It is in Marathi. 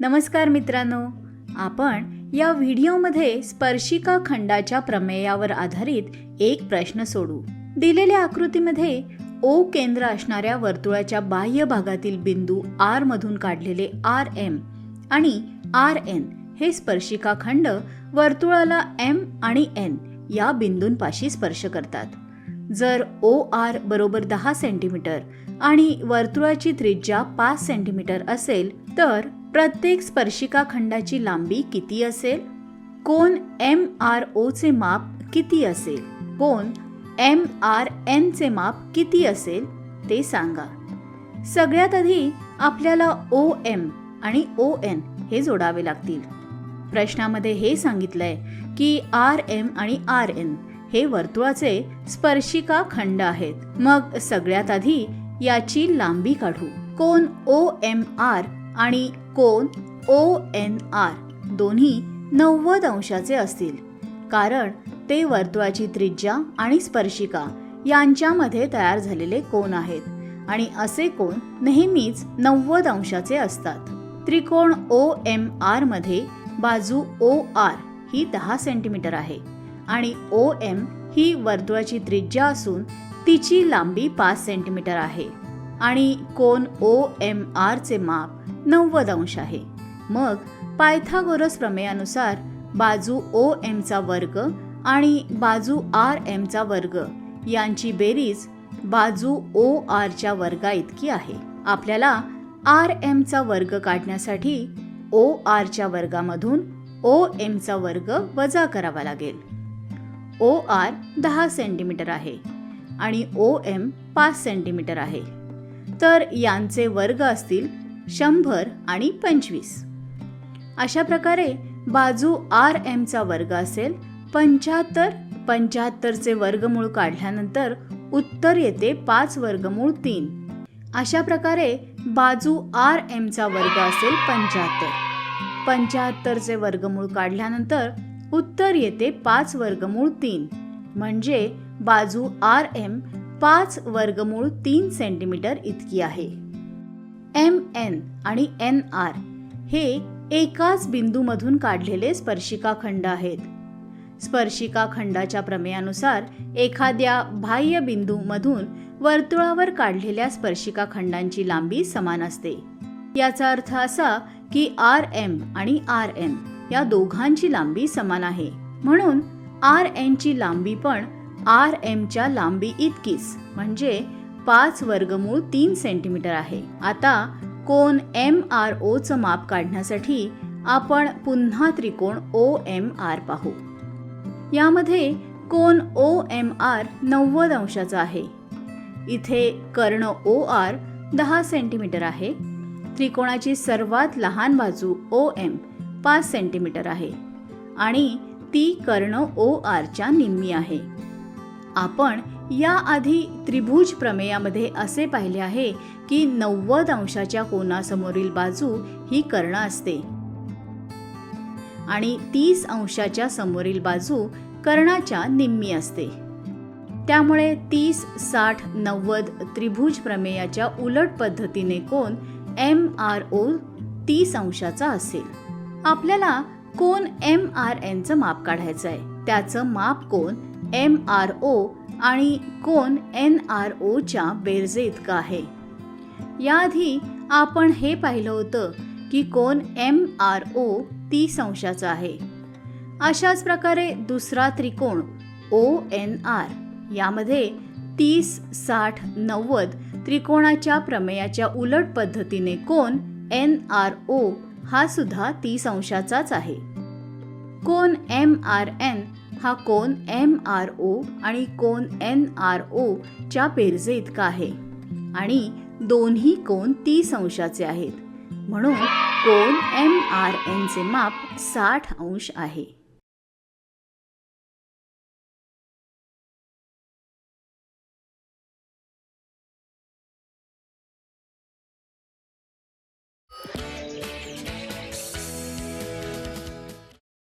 नमस्कार मित्रांनो. आपण या व्हिडिओमध्ये स्पर्शिका खंडाच्या प्रमेयावर आधारित एक प्रश्न सोडू. दिलेल्या आकृतीमध्ये ओ केंद्र असणाऱ्या वर्तुळाच्या बाह्य भागातील बिंदू आर मधून काढलेले आर एम आणि आर एन हे स्पर्शिका खंड वर्तुळाला एम आणि एन या बिंदूंपाशी स्पर्श करतात. जर ओ आर बरोबर दहा सेंटीमीटर आणि वर्तुळाची त्रिज्या पाच सेंटीमीटर असेल तर प्रत्येक स्पर्शिका खंडाची लांबी किती असेल? कोण एम आर ओचे माप किती असेल? कोण एम आर एनचे माप किती असेल? ते सांगा. सगळ्यात आधी आपल्याला ओ एम आणि ओ एन हे जोडावे लागतील. प्रश्नामध्ये हे सांगितलंय की आर एम आणि आर एन हे वर्तुळाचे स्पर्शिका खंड आहेत. मग सगळ्यात आधी याची लांबी काढू. कोण ओ एम आर आणि कोन ओ एन आर दोन्ही नव्वद अंशाचे असतील. कारण ते वर्तुळाची त्रिज्या आणि स्पर्शिका यांच्यामध्ये तयार झालेले कोण आहेत आणि असे कोण नेहमीच नव्वद अंशाचे असतात. त्रिकोण ओ एम आरमध्ये बाजू ओ आर ही दहा सेंटीमीटर आहे आणि ओ एम ही वर्तुळाची त्रिज्या असून तिची लांबी पाच सेंटीमीटर आहे. आणि कोन ओ एम आरचे माप नव्वद अंश आहे. मग पायथागोरस प्रमेयानुसार बाजू ओ एमचा वर्ग आणि बाजू आर एमचा वर्ग यांची बेरीज बाजू ओ आरच्या वर्गा इतकी आहे. आपल्याला आर एमचा वर्ग काढण्यासाठी ओ आरच्या वर्गामधून ओ एमचा वर्ग वजा करावा लागेल. ओ आर दहा सेंटीमीटर आहे आणि ओ एम पाच सेंटीमीटर आहे. तर यांचे वर्ग असतील शंभर आणि पंचवीस. अशा प्रकारे बाजू आर एमचा वर्ग असेल पंच्याहत्तर पंच्याहत्तरचे वर्गमूळ काढल्यानंतर उत्तर येते पाच वर्गमूळ तीन. अशा प्रकारे बाजू आर एमचा वर्ग असेल पंच्याहत्तर. पंच्याहत्तरचे वर्गमूळ काढल्यानंतर उत्तर येते पाच वर्गमूळ तीन. म्हणजे बाजू आर एम पाच वर्गमूळ तीन सेंटीमीटर इतकी आहे. एम एन आणि एन आर हे एकाच बिंदूमधून काढलेले स्पर्शिका खंड आहेत. स्पर्शिका खंडाच्या प्रमेयानुसार एखाद्या बाह्य बिंदूमधून वर्तुळावर काढलेल्या स्पर्शिका खंडांची लांबी समान असते. याचा अर्थ असा की आर एम आणि आर एन या दोघांची लांबी समान आहे. म्हणून आर एनची लांबी पण आर एमच्या लांबी इतकीच. म्हणजे पाच वर्गमूळ तीन सेंटीमीटर आहे. आता कोन एम आर ओचं माप काढण्यासाठी आपण पुन्हा त्रिकोण ओ एम आर पाहू. यामध्ये कोन ओ एम आर नव्वद अंशाचा आहे. इथे कर्ण ओ आर दहा सेंटीमीटर आहे. त्रिकोणाची सर्वात लहान बाजू ओ एम पाच सेंटीमीटर आहे. आणि ती कर्ण ओ आरच्या निम्मी आहे. आपण याआधी त्रिभुज प्रमेयामध्ये असे पाहिले आहे की नव्वद अंशाच्या कोणासमोरील बाजू ही कर्ण असते. आणि तीस अंशाच्या समोरील बाजू कर्णाच्या निम्मी असते. त्यामुळे तीस साठ नव्वद त्रिभुज प्रमेयाच्या उलट पद्धतीने कोण एम आर ओ तीस अंशाचा असेल. आपल्याला कोण एम आर एनचं माप काढायचं आहे त्याचं माप कोण? एम आर ओ आणि कोण एन आर ओच्या बेरजे इतकं आहे? याआधी आपण हे पाहिलं होतं की कोण एम आर ओ तीस अंशाचा आहे. अशाच प्रकारे दुसरा त्रिकोण ओ एन आर यामध्ये तीस साठ नव्वद त्रिकोणाच्या प्रमेयाच्या उलट पद्धतीने कोण एन आर ओ हा सुद्धा तीस अंशाचाच आहे. कोन एम आर एन हा कोन एम आर ओ आणि कोन एन आर ओ च्या इतका आहे. आणि दोन्ही कोन तीस अंशाचे आहेत. म्हणून कोन एम आर एनचे माप साठ अंश आहे.